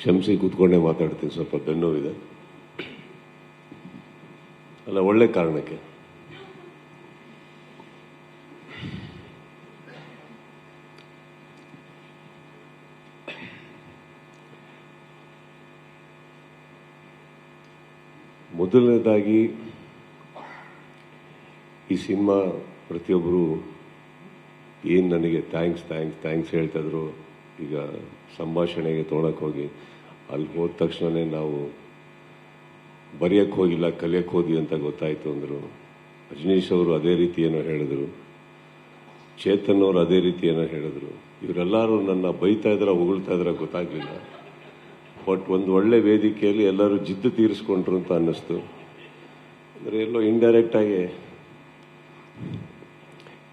ಕ್ಷಮಿಸಿ ಕೂತ್ಕೊಂಡೇ ಮಾತಾಡ್ತೀನಿ, ಸ್ವಲ್ಪ ಬೆನ್ನೋವಿದೆ. ಅಲ್ಲ, ಒಳ್ಳೆ ಕಾರಣಕ್ಕೆ. ಮೊದಲನೇದಾಗಿ, ಈ ಸಿನಿಮಾ ಪ್ರತಿಯೊಬ್ಬರು ಏನು ನನಗೆ ಥ್ಯಾಂಕ್ಸ್ ಥ್ಯಾಂಕ್ಸ್ ಥ್ಯಾಂಕ್ಸ್ ಹೇಳ್ತಾ ಇದ್ರು ಈಗ ಸಂಭಾಷಣೆಗೆ ತೊಗೊಳಕ್ಕೆ ಹೋಗಿ, ಅಲ್ಲಿ ಹೋದ ತಕ್ಷಣವೇ ನಾವು ಬರೆಯಕ್ಕೆ ಹೋಗಿಲ್ಲ, ಕಲಿಯಕ್ಕೆ ಹೋದ್ವಿ ಅಂತ ಗೊತ್ತಾಯ್ತು ಅಂದರು. ರಜನೀಶ್ ಅವರು ಅದೇ ರೀತಿ ಏನೋ ಹೇಳಿದರು. ಚೇತನ್ ಅವರು ಅದೇ ರೀತಿ ಏನೋ ಹೇಳಿದ್ರು. ಇವರೆಲ್ಲರೂ ನನ್ನ ಬೈತಾ ಇದ್ರೆ ಹೊಗಳ್ತಾ ಇದ್ರೆ ಗೊತ್ತಾಗ್ಲಿಲ್ಲ. ಬಟ್ ಒಂದು ಒಳ್ಳೆ ವೇದಿಕೆಯಲ್ಲಿ ಎಲ್ಲರೂ ಜಿದ್ದು ತೀರಿಸ್ಕೊಂಡ್ರು ಅಂತ ಅನ್ನಿಸ್ತು. ಅಂದರೆ ಎಲ್ಲೋ ಇಂಡೈರೆಕ್ಟಾಗಿ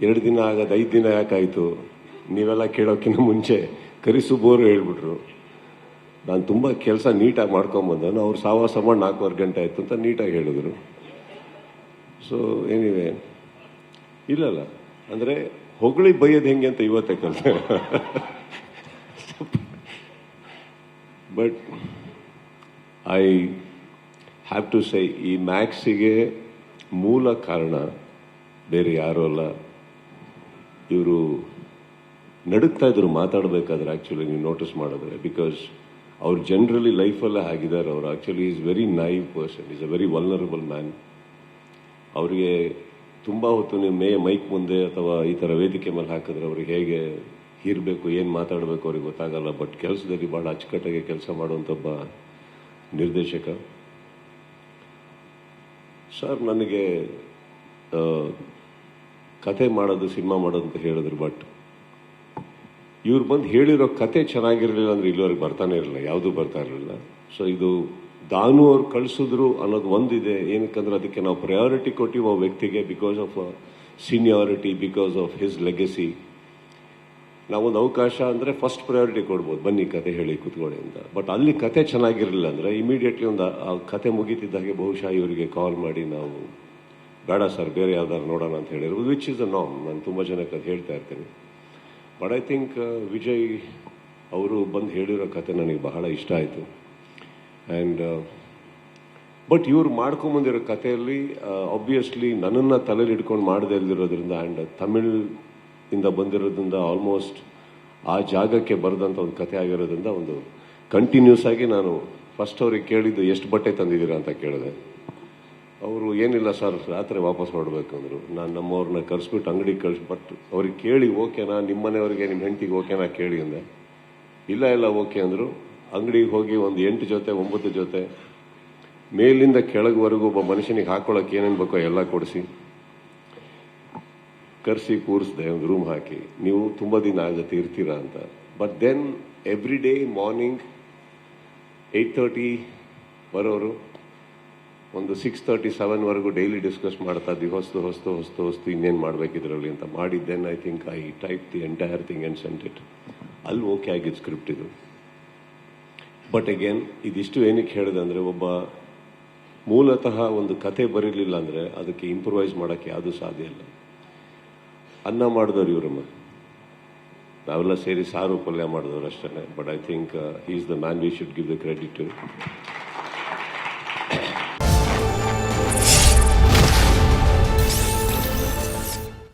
ಎರಡು ದಿನ ಆಗೋದು ಐದು ದಿನ ಯಾಕಾಯಿತು, ನೀವೆಲ್ಲ ಕೇಳೋಕ್ಕಿಂತ ಮುಂಚೆ ಕರಿಸುಬೋರು ಹೇಳ್ಬಿಟ್ರು. ನಾನು ತುಂಬ ಕೆಲಸ ನೀಟಾಗಿ ಮಾಡ್ಕೊಂಬಂದನು ಅವ್ರು ಸಾವಾಸ ಮಾಡಿ ನಾಲ್ಕೂವರೆ ಗಂಟೆ ಆಯಿತು ಅಂತ ನೀಟಾಗಿ ಹೇಳಿದ್ರು. ಸೊ ಏನಿವೆ ಇಲ್ಲಲ್ಲ. ಅಂದರೆ ಹೊಗಳಿ ಬೈಯೋದು ಹೆಂಗೆ ಅಂತ ಇವತ್ತೇ ಕಲಿತೆ. ಬಟ್ ಐ ಹ್ಯಾವ್ ಟು ಸೈ ಈ ಮ್ಯಾಕ್ಸಿಗೆ ಮೂಲ ಕಾರಣ ಬೇರೆ ಯಾರೂ ಅಲ್ಲ. ಇವರು ನಡುಕ್ತಾ ಇದ್ರು ಮಾತಾಡಬೇಕಾದ್ರೆ ಆ್ಯಕ್ಚುಲಿ ನೀವು ನೋಟಿಸ್ ಮಾಡಿದ್ರೆ ಬಿಕಾಸ್ ಅವ್ರು ಜನರಲಿ ಲೈಫಲ್ಲೇ ಆಗಿದ್ದಾರೆ ಅವರು. Actually is very naive person is a very vulnerable man ಅವರಿಗೆ ತುಂಬ ಹೊತ್ತು ನೀವು ಮೇ, ಮೈಕ್ ಮುಂದೆ ಅಥವಾ ಈ ಥರ ವೇದಿಕೆ ಮೇಲೆ ಹಾಕಿದ್ರೆ ಅವ್ರಿಗೆ ಹೇಗೆ ಹೀರಬೇಕು ಏನು ಮಾತಾಡಬೇಕು ಅವ್ರಿಗೆ ಗೊತ್ತಾಗಲ್ಲ. ಬಟ್ ಕೆಲಸದಲ್ಲಿ ಭಾಳ ಅಚ್ಚುಕಟ್ಟಾಗಿ ಕೆಲಸ ಮಾಡುವಂಥ ಒಬ್ಬ ನಿರ್ದೇಶಕ. ಸರ್ ನನಗೆ ಕತೆ ಮಾಡೋದು, ಸಿನಿಮಾ ಮಾಡೋದು ಅಂತ ಹೇಳಿದ್ರು ಬಟ್ ಇವ್ರು ಬಂದು ಹೇಳಿರೋ ಕತೆ ಚೆನ್ನಾಗಿರಲಿಲ್ಲ ಅಂದರೆ ಇಲ್ಲಿವರೆಗೆ ಬರ್ತಾನೆ ಇರಲಿಲ್ಲ, ಯಾವುದೂ ಬರ್ತಾ ಇರಲಿಲ್ಲ. ಸೊ ಇದು ದಾನು ಅವ್ರು ಕಳಿಸಿದ್ರು ಅನ್ನೋದು ಒಂದಿದೆ. ಏನಕ್ಕಂದ್ರೆ ಅದಕ್ಕೆ ನಾವು ಪ್ರಯಾರಿಟಿ ಕೊಟ್ಟಿವಿ ವ್ಯಕ್ತಿಗೆ because of seniority because of his legacy ನಾವೊಂದು ಅವಕಾಶ ಅಂದರೆ ಫಸ್ಟ್ ಪ್ರಯಾರಿಟಿ ಕೊಡ್ಬೋದು, ಬನ್ನಿ ಕತೆ ಹೇಳಿ ಕೂತ್ಕೊಳ್ಳಿ ಅಂತ. ಬಟ್ ಅಲ್ಲಿ ಕತೆ ಚೆನ್ನಾಗಿರಲಿಲ್ಲ ಅಂದರೆ ಇಮಿಡಿಯೇಟ್ಲಿ ಒಂದು, ಆ- ಕತೆ ಕತೆ ಮುಗೀತಿದ್ದಾಗೆ ಬಹುಶಃ ಇವರಿಗೆ ಕಾಲ್ ಮಾಡಿ ನಾವು, ಬೇಡ ಸರ್ ಬೇರೆ ಯಾವ್ದಾರು ನೋಡೋಣ ಅಂತ ಹೇಳಿರ್ಬೋದು ವಿಚ್ ಇಸ್ ಅ ನಾಮ್ ನಾನು ತುಂಬ ಜನಕ್ಕೆ ಅದು ಹೇಳ್ತಾ ಇರ್ತೀನಿ. ಬಟ್ ಐ ಥಿಂಕ್ ವಿಜಯ್ ಅವರು ಬಂದು ಹೇಳಿರೋ ಕತೆ ನನಗೆ ಬಹಳ ಇಷ್ಟ ಆಯಿತು. ಆ್ಯಂಡ್ ಬಟ್ ಇವ್ರು ಮಾಡ್ಕೊಂಬಂದಿರೋ ಕಥೆಯಲ್ಲಿ ಆಬ್ವಿಯಸ್ಲಿ ನನ್ನನ್ನು ತಲೆಯಲ್ಲಿ ಇಟ್ಕೊಂಡು ಮಾಡದೇ ಇಲ್ದಿರೋದ್ರಿಂದ ಆ್ಯಂಡ್ ತಮಿಳ್ ಇಂದ ಬಂದಿರೋದ್ರಿಂದ ಆಲ್ಮೋಸ್ಟ್ ಆ ಜಾಗಕ್ಕೆ ಬರೆದಂಥ ಒಂದು ಕಥೆ ಆಗಿರೋದ್ರಿಂದ ಒಂದು ಕಂಟಿನ್ಯೂಸ್ ಆಗಿ ನಾನು ಫಸ್ಟ್ ಅವ್ರಿಗೆ ಕೇಳಿದ್ದು, ಎಷ್ಟು ಬಟ್ಟೆ ತಂದಿದ್ದೀರಾ? ಅಂತ ಕೇಳಿದೆ. ಅವರು, ಏನಿಲ್ಲ ಸರ್, ರಾತ್ರಿ ವಾಪಸ್ ಹೊರಡ್ಬೇಕಂದ್ರು ನಾನು ನಮ್ಮವ್ರನ್ನ ಕರೆಸ್ಬಿಟ್ಟು ಅಂಗಡಿಗೆ ಕಳ್ಸಿ ಬಟ್ ಅವ್ರಿಗೆ ಕೇಳಿ, ಓಕೆನಾ? ನಿಮ್ಮ ಮನೆಯವ್ರಿಗೆ ನಿಮ್ಮ ಹೆಂಡತಿಗೆ ಓಕೆನಾ? ಕೇಳಿ ಅಂದೆ. ಇಲ್ಲ ಇಲ್ಲ, ಓಕೆ ಅಂದರು. ಅಂಗಡಿಗೆ ಹೋಗಿ ಒಂದು ಎಂಟು ಜೊತೆ, ಒಂಬತ್ತು ಜೊತೆ, ಮೇಲಿಂದ ಕೆಳಗೆವರೆಗೂ ಒಬ್ಬ ಮನುಷ್ಯನಿಗೆ ಹಾಕೊಳ್ಳೋಕೆ ಏನೇನು ಬೇಕೋ ಎಲ್ಲ ಕೊಡಿಸಿ, ಕರೆಸಿ, ಕೂರಿಸ್ದೆ, ಒಂದು ರೂಮ್ ಹಾಕಿ. ನೀವು ತುಂಬ ದಿನ ಆಗತ್ತೆ, ಇರ್ತೀರಾ? ಅಂತ. But then every day morning eight thirty ಬರೋರು ಒಂದು ಸಿಕ್ಸ್ ತರ್ಟಿ ಸೆವೆನ್ವರೆಗೂ ಡೈಲಿ ಡಿಸ್ಕಸ್ ಮಾಡ್ತಾ ಇದ್ವಿ. ಹೊಸ್ತು ಹೊಸ್ತು ಹೊಸ್ತು ಹೊಸ್ತು ಇನ್ನೇನು ಮಾಡಬೇಕಿದ್ರಲ್ಲಿ ಅಂತ ಮಾಡಿದ್ದೆನ್ I think I type the entire thing and sent it ಅಲ್ಲಿ ಓಕೆ ಆಗಿದ್ದು ಸ್ಕ್ರಿಪ್ಟ್ ಇದು. ಬಟ್ ಅಗೇನ್ ಇದಿಷ್ಟು ಏನಕ್ಕೆ ಹೇಳಿದೆ ಅಂದರೆ ಒಬ್ಬ ಮೂಲತಃ ಒಂದು ಕತೆ ಬರೀಲಿಲ್ಲ ಅಂದರೆ ಅದಕ್ಕೆ ಇಂಪ್ರೂವೈಸ್ ಮಾಡೋಕ್ಕೆ ಯಾವುದೂ ಸಾಧ್ಯ ಇಲ್ಲ. ಅನ್ನ ಮಾಡಿದವ್ರು ಇವರಮ್ಮ. ನಾವೆಲ್ಲ ಸೇರಿ ಸಾರು ಪಲ್ಯ ಮಾಡಿದವ್ರು ಅಷ್ಟೇ but I think is the man we should give the credit